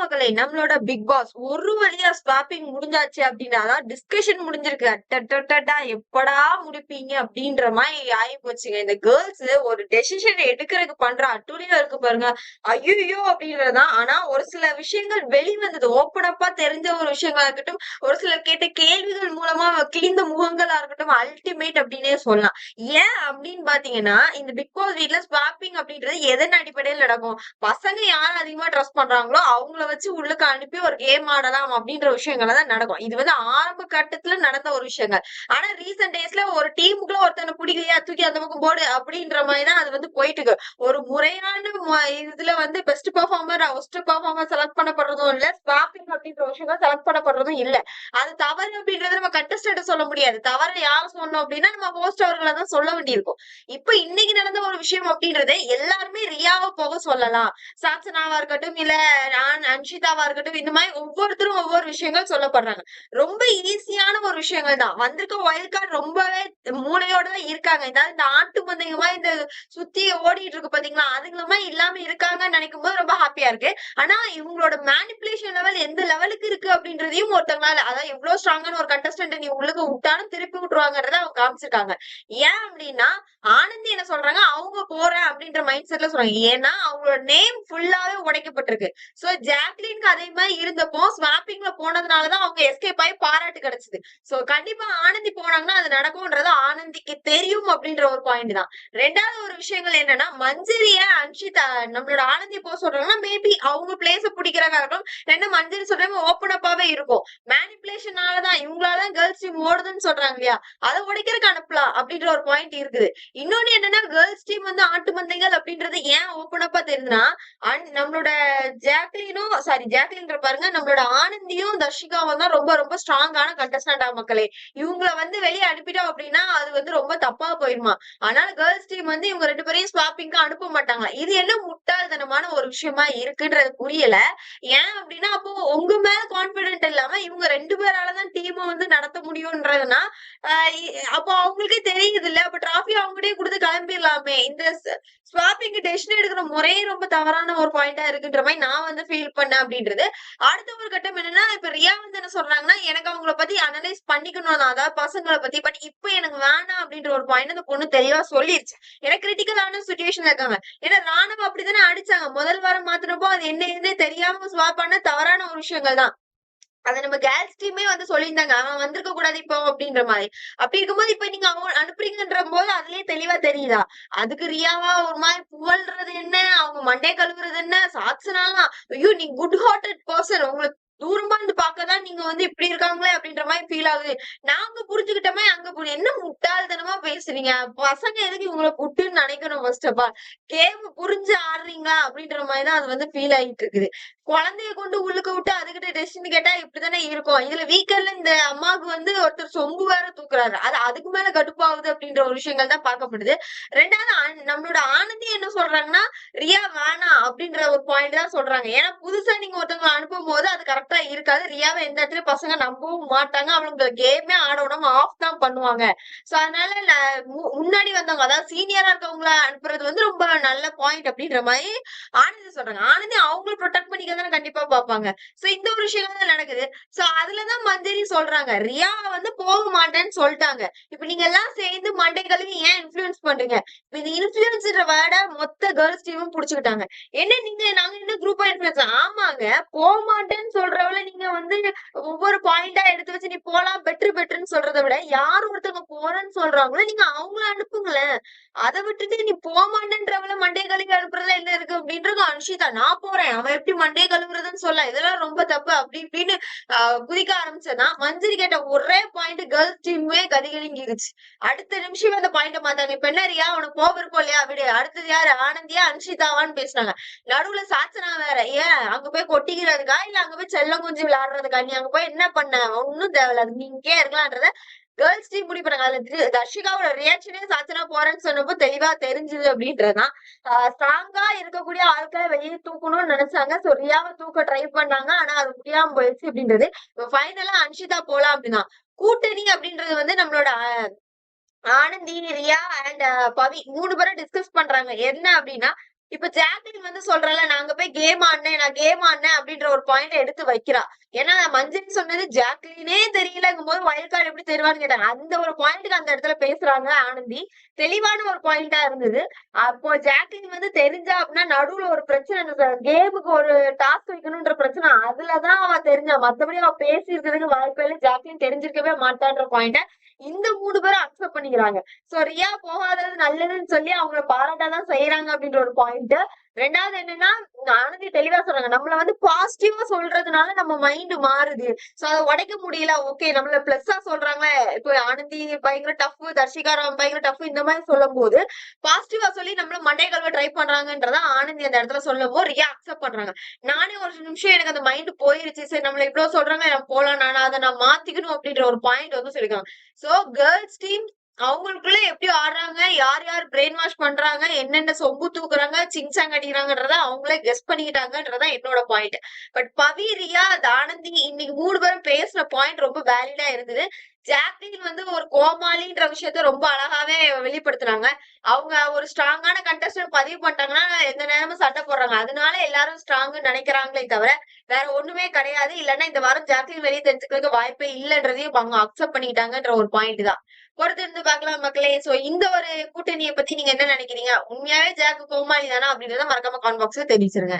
மக்களே நம்மளோட big pass ஒரு வழியா ஸ்வாப்பிங் முடிஞ்சாச்சு அப்படின்னாதான் டிஸ்கஷன் முடிஞ்சிருக்கு. அட்டா எப்படா முடிப்பீங்க அப்படின்ற மாதிரி ஆகி போச்சுங்க இந்த கேர்ள்ஸ் ஒரு டெசிஷன் எடுக்கிறதுக்கு பண்ற அட்டூழியம் இருக்கு பாருங்க. ஐயோ அப்படின்றதுதான் ஆனா ஒரு சில விஷயங்கள் வெளிவந்தது. ஓப்பன் அப்பா தெரிஞ்ச ஒரு விஷயங்களா இருக்கட்டும் ஒரு சிலர் கேட்ட கேள்விகள் மூலமா கிழிந்த முகங்களா இருக்கட்டும் அல்டிமேட் அப்படின்னே சொல்லலாம். ஏன் அப்படின்னு பாத்தீங்கன்னா இந்த பிக் பாஸ் வீட்ல ஸ்வாப்பிங் அப்படின்றது எதன் அடிப்படையில் நடக்கும்? பசங்க யார் அதிகமா ட்ரஸ்ட் பண்றாங்களோ அவங்கள வச்சு உள்ளுக்கு அனுப்பி ஒரு கேம் ஆடலாம் அப்படின்ற விஷயங்கள் தான் நடக்கும். இது வந்து ஆரம்ப கட்டத்துல நடந்த ஒரு விஷயங்கள். ஆனா ரீசெண்ட் டேஸ்ல ஒரு டீமுக்குள்ள ஒருத்தனை பிடிக்கலையா தூக்கி அந்த பக்கம் போடு அப்படின்ற மாதிரி தான் அது வந்து போயிட்டு இருக்கு. ஒரு முறையான இதுல வந்து best performer worst performer select பண்ணப்படுறதும் இல்ல ஸ்வாப்பிங் அப்படின்ற விஷயங்கள் செலக்ட் பண்ணப்படுறதும் இல்ல. அது தவறு அப்படின்றத நம்ம கண்டஸ்டன்ட் சொல்ல முடியாது. தவறு யார் சொன்னோம் அப்படின்னா நம்ம ஹோஸ்ட் அவர்களை தான் சொல்ல வேண்டியிருக்கும். இப்ப இன்னைக்கு நடந்த ஒரு விஷயம் அப்படின்றது எல்லாருமே ரியாவை போக சொல்லலாம். சாச்சனாவா இருக்கட்டும் இல்ல நான் அன்ஷிதாவா இருக்கட்டும் இந்த மாதிரி ஒவ்வொருத்தரும் ஒவ்வொரு விஷயங்கள் சொல்லப்படுறாங்க. ரொம்ப ஈஸியான ஒரு விஷயங்கள் தான். வந்திருக்க ஒயல் கார்டு ரொம்பவே மூளையோட தான் இருக்காங்க. ஏதாவது இந்த ஆட்டு பந்தயமா இந்த சுத்தி ஓடிட்டு இருக்கு பாத்தீங்களா? அதுங்களுமா இல்லாம இருக்காங்கன்னு நினைக்கும் போது ரொம்ப ஹாப்பியா இருக்கு. ஆனா இவங்களோட மேனிப்புலேஷன் லெவல் எந்த லெவலுக்கு இருக்கு அப்படின்றதையும் ஒருத்தவங்களால அதாவது எவ்வளவு ஸ்ட்ராங்கான ஒரு கண்டஸ்டன்ட் நீ உள்ளுக்கு விட்டாலும் திருப்பி விட்டுருவாங்கறத அவங்க காமிச்சிருக்காங்க. ஏன் அப்படின்னா ஆனந்தி என்ன சொல்றாங்க அவங்க போறேன் அப்படின்ற மைண்ட் செட்ல சொல்றாங்க. ஏன்னா அவங்களோட நேம் ஃபுல்லாவே உடைக்கப்பட்டிருக்கு. சோ ஜாக்லின் அதே மாதிரி இருந்தப்போ ஸ்வாப்பிங்ல போனதுனாலதான் அவங்க எஸ்கேப் ஆகி பாராட்டு கிடைச்சது. சோ கண்டிப்பா ஆனந்தி போனாங்கன்னா அது நடக்கும்ன்றது ஆனந்திக்கு தெரியும் அப்படின்ற ஒரு பாயிண்ட் தான். ரெண்டாவது ஒரு விஷயங்கள் என்னன்னா மஞ்சரிய அன்ஷிதா நம்மளோட ஆனந்தி போக சொல்றாங்கன்னா மேபி அவங்க பிளேஸ பிடிக்கிறதா இருக்கும் ரெண்டு மஞ்சரி சொல்றாங்க ஓப்பன் அப்பாவே இருக்கும். மேனிப்புலேஷனாலதான் இவங்களாலதான் கேர்ள்ஸ் டீம் ஓடுதுன்னு சொல்றாங்க இல்லையா? அதை உடைக்கிறதுக்கு அனுப்பலாம் அப்படின்ற ஒரு பாயிண்ட் இருக்குது. இன்னொன்னு என்னன்னா கேர்ள்ஸ் டீம் வந்து ஆட்டு மந்தைகள் அப்படின்றது ஏன் ஓப்பன் அப்பா அன்- நம்மளோட ஜாக்லினும் சாரி ஜாக்லின் பாருங்க நம்மளோட ஆனந்தியும் தர்ஷிகாவும் தான் ரொம்ப ரொம்ப ஸ்ட்ராங்கான கண்டஸ்டண்டா மக்களே. இவங்கள வந்து வெளியே அனுப்பிட்டோம் அப்படின்னா அது வந்து ரொம்ப தப்பா போயிருமா? அதனால கேர்ள்ஸ் டீம் வந்து இவங்க ரெண்டு பேரையும் ஸ்வாப்பிங்க்கு அனுப்ப மாட்டாங்க. இது என்ன முட்டாள்தனமான ஒரு விஷயமா இருக்குன்றது புரியல. ஏன் அப்படின்னா அப்போ உங்க மேல கான்பிடென்ட் இல்லாம இவங்க ரெண்டு பேராலதான் டீமை வந்து நடத்த முடியும்ன்றதுனா ஆஹ் அப்போ அவங்களுக்கே தெரியுது இல்ல. அப்ப டிராஃபி அவங்ககிட்டயே கொடுத்து கிளம்பிடலாமே. இந்த ஸ்வாப்பிங் டெசிஷன் எடுக்கிற முறையே ரொம்ப தவறான ஒரு பாயிண்டா இருக்குன்ற மாதிரி நான் வந்து ஃபீல் பண்ணேன் அப்படின்றது. அடுத்த ஒரு கட்டம் என்னன்னா இப்ப ரியா வந்து என்ன சொல்றாங்கன்னா எனக்கு அவங்கள பத்தி அனலைஸ் பண்ணிக்கணும். தான் அதாவது பசங்களை பத்தி பட் இப்ப எனக்கு வேணாம் அப்படின்ற ஒரு பாயிண்ட் அந்த பொண்ணு தெளிவா சொல்லிருச்சு. ஏன்னா கிரிட்டிக்கலான சுச்சுவேஷன்ல இருக்காங்க. ஏன்னா ராணுவம் அப்படித்தானே அடிச்சாங்க. முதல் வாரம் மாத்தினப்போ அது என்ன என்ன தெரியாம ஸ்வாப் பண்ண தவறான ஒரு விஷயங்கள் தான். அதை நம்ம கேர்ள்ஸ் டீமே வந்து சொல்லியிருந்தாங்க. அவன் வந்திருக்க கூடாது இப்போ அப்படின்ற மாதிரி. அப்படி இருக்கும்போது இப்ப நீங்க அவன் அனுப்புறீங்கன்ற போது அதுலயே தெளிவா தெரியுதா? அதுக்கு ரியாவா ஒரு மாதிரி புகழ்றது என்ன? அவங்க மண்டே கழுவுறது என்ன? சாட்சினாலாம் ஐயோ நீ குட் ஹார்ட்டட் பர்சன் உங்களுக்கு தூரமா இருந்து நீங்க வந்து இப்படி இருக்காங்களே அப்படின்ற மாதிரி ஃபீல் ஆகுது. நாங்க மாதிரி அங்க போனோம் என்ன முட்டாள்தனமா பேசுறீங்க? பசங்க எதுக்கு இவங்களை புட்டுன்னு நினைக்கணும் ஃபர்ஸ்ட் ஆஃப் ஆல் கேம் புரிஞ்சு ஆடுறீங்களா? அப்படின்ற மாதிரி தான் அது வந்து ஃபீல் ஆகிட்டு இருக்குது. குழந்தைய கொண்டு உள்ளுக்க விட்டு அதுகிட்ட டெஸ்டின் கேட்டா இப்படித்தானே இருக்கும். இதுல வீக்கெண்ட்ல இந்த அம்மாவுக்கு வந்து ஒருத்தர் சொம்பு வேற தூக்குறாரு. அது அதுக்கு மேல கடுப்பாகுது அப்படின்ற ஒரு விஷயங்கள் தான் பார்க்கப்படுது. ரெண்டாவது நம்மளோட ஆனந்தி என்ன சொல்றாங்கன்னா ரியா வேணாம் அப்படின்ற ஒரு பாயிண்ட் தான் சொல்றாங்க. ஏன்னா புதுசா நீங்க ஒருத்தவங்க அனுப்பும் போது அது கரெக்டா இருக்காது. ரியாவை எந்த இடத்துல பசங்க நம்பவும் மாட்டாங்க. அவங்களுக்கு கேமே ஆட விடாம ஆஃப் தான் பண்ணுவாங்க. சோ அதனால முன்னாடி வந்தவங்க அதாவது சீனியரா இருக்கவங்கள அனுப்புறது வந்து ரொம்ப நல்ல பாயிண்ட் அப்படின்ற மாதிரி ஆனந்தி சொல்றாங்க. ஆனந்தி அவங்கள ப்ரொடெக்ட் பண்ணிக்க தானே கண்டிப்பா பாப்பாங்க சோ இந்த ஒரு விஷயம் தான் நடக்குது. சோ அதுலதான் மஞ்சரி சொல்றாங்க. ரியா வந்து போக மாட்டேன்னு சொல்லிட்டாங்க. இப்ப நீங்க எல்லாம் சேர்ந்து மண்டை கழுவி ஏன் இன்ஃபுளுன்ஸ் பண்றீங்க? இந்த இன்ஃபுளுன்ஸ்ன்ற வேர்ட மொத்த கேர்ள்ஸ் டீமும் புடிச்சுக்கிட்டாங்க. என்ன நீங்க நாங்க என்ன குரூப்பா இன்ஃபுளுன்ஸ் ஆமாங்க போக மாட்டேன்னு சொல்றவள நீங்க வந்து ஒவ்வொரு பாயிண்டா எடுத்து வச்சு நீ போலாம் பெட்ரு பெட்ருன்னு சொல்றதை விட யார் ஒருத்தவங்க போறேன்னு சொல்றாங்களோ நீங்க அவங்கள அனுப்புங்களேன். அதை விட்டுட்டு நீ போக மண்டே கழுவி அனுப்புறதுல என்ன இருக்கு அப்படின்றது அன்ஷிதா. நான் போறேன். அவன் எப்படி மண்டே கழுவுறதுன்னு சொல்ல. இதெல்லாம் ரொம்ப தப்பு அப்படி இப்படின்னு குதிக்க ஆரம்பிச்சதா மஞ்சரி கேட்ட ஒரே பாயிண்ட் கேர்ள்ஸ் டீமே கதிகலிங்கிருச்சு. அடுத்த நிமிஷம் அந்த பாயிண்ட மாத்தாங்க இப்ப என்ன ரியா உனக்கு போக இல்லையா? விடு. அடுத்தது யாரு? ஆனந்தியா அன்ஷிதாவான்னு பேசுனாங்க. நடுவுல சாச்சனா வேற. ஏன் அங்க போய் கொட்டிக்கிறதுக்கா? இல்ல அங்க போய் செல்லம் குஞ்சு விளையாடுறதுக்கா? நீ அங்க போய் என்ன பண்ண? ஒன்னும் தேவையில்ல நீங்க நீ இங்கே இருக்கலான்றத கேர்ள்ஸ் டீம் முடி பண்ணாங்க அதுல தர்ஷிகாவோட ரியாக்ஷனே சாச்சனா போறேன்னு சொன்னப்போ தெளிவா தெரிஞ்சுது அப்படின்றதுதான். ஸ்ட்ராங்கா இருக்கக்கூடிய ஆட்களை வெளியே தூக்கணும்னு நினைச்சாங்க. சோ ரியாவை தூக்க ட்ரை பண்ணாங்க. ஆனா அது முடியாம போயிடுச்சு அப்படின்றது. ஃபைனலா அன்ஷிதா போலாம் அப்படின்னா கூட்டணி அப்படின்றது வந்து நம்மளோட ஆனந்தி ரியா அண்ட் பவி மூணு பேரும் டிஸ்கஸ் பண்றாங்க. என்ன அப்படின்னா இப்ப ஜாக்லின் வந்து சொல்றல நாங்க போய் கேம் ஆடினேன் நான் கேம் ஆடினேன் அப்படின்ற ஒரு பாயிண்ட் எடுத்து வைக்கிறா. ஏன்னா மஞ்சள் சொன்னது ஜாக்லினே தெரியலங்கும் போது வயல் கார்டு எப்படி தெரிவான்னு கேட்டாங்க அந்த ஒரு பாயிண்ட்டுக்கு அந்த இடத்துல பேசுறாங்க ஆனந்தி. தெளிவான ஒரு பாயிண்டா இருந்தது. அப்போ ஜாக்லின் வந்து தெரிஞ்சா அப்படின்னா நடுவுல ஒரு பிரச்சனை கேமுக்கு ஒரு டாஸ்க் வைக்கணும்ன்ற பிரச்சனை அதுலதான் அவ தெரிஞ்சா. மத்தபடி அவ பேசி இருக்கிறதுக்கு வாய்ப்பே இல்லை. ஜாக்லின் தெரிஞ்சிருக்கவே மாட்டான்ற பாயிண்ட இந்த மூணு பேரும் அக்செப்ட் பண்ணிக்கிறாங்க. சோ ரியா போகாதது நல்லதுன்னு சொல்லி அவங்கள பாராட்டாதான் செய்யறாங்க அப்படின்ற ஒரு பாயிண்ட் ரெண்டாவது என்னன்னா ஆனந்தி தெளிவா சொல்றாங்க. நம்மள வந்து பாசிட்டிவா சொல்றதுனால நம்ம மைண்ட் மாறுது. சோ அதை உடைக்க முடியல. ஓகே நம்மள பிளஸ்ஸா சொல்றாங்க இப்போ ஆனந்தி பயங்கர டஃப் தர்ஷிகாரம் பயங்கர டஃப் இந்த மாதிரி சொல்லும் போது பாசிட்டிவா சொல்லி நம்மள மண்டை கல்வ ட்ரை பண்றாங்கன்றத ஆனந்தி அந்த இடத்துல சொல்லும் போது ரியா அக்செப்ட் பண்றாங்க. நானே ஒரு நிமிஷம் எனக்கு அந்த மைண்ட் போயிருச்சு. சரி நம்மள இவ்வளவு சொல்றாங்க நான் போலாம். நான் அதை நான் மாத்திக்கணும் அப்படின்ற ஒரு பாயிண்ட் வந்து சொல்லிருக்காங்க சோ கேர்ள்ஸ் டீம் அவங்களுக்குள்ள எப்படி ஆடுறாங்க யார் யார் பிரெயின் வாஷ் பண்றாங்க என்னென்ன சொம்பு தூக்குறாங்க சிங்சாங் அடிக்கிறாங்கன்றத அவங்களே கெஸ் பண்ணிக்கிட்டாங்கன்றதா என்னோட பாயிண்ட் பட் பவிரியா தானந்தி இன்னைக்கு மூணு பேரும் பேசுன பாயிண்ட் ரொம்ப வேலிடா இருந்தது. ஜாக்லின் வந்து ஒரு கோமாளின்ற விஷயத்த ரொம்ப அழகாவே வெளிப்படுத்துறாங்க அவங்க ஒரு ஸ்ட்ராங்கான கண்டஸ்டன் பதிவு பண்ணிட்டாங்கன்னா எந்த நேரமும் சண்டை போடுறாங்க. அதனால எல்லாரும் ஸ்ட்ராங் நினைக்கிறாங்களே தவிர வேற ஒண்ணுமே கிடையாது. இல்லைன்னா இந்த வாரம் ஜாக்லின் வெளியே தெரிஞ்சுக்கிறதுக்கு வாய்ப்பே இல்லைன்றதையும் அவங்க அக்செப்ட் பண்ணிக்கிட்டாங்கன்ற ஒரு பாயிண்ட் தான். பொறுத்து இருந்து பார்க்கலாம் மக்களே. சோ இந்த ஒரு கூட்டணியை பத்தி நீங்க என்ன நினைக்கிறீங்க? உண்மையாவே ஜாக்கு கோமாளி தானா அப்படின்றத மறக்காம கான் பாக்ஸ்ல தெரிவிச்சிருங்க.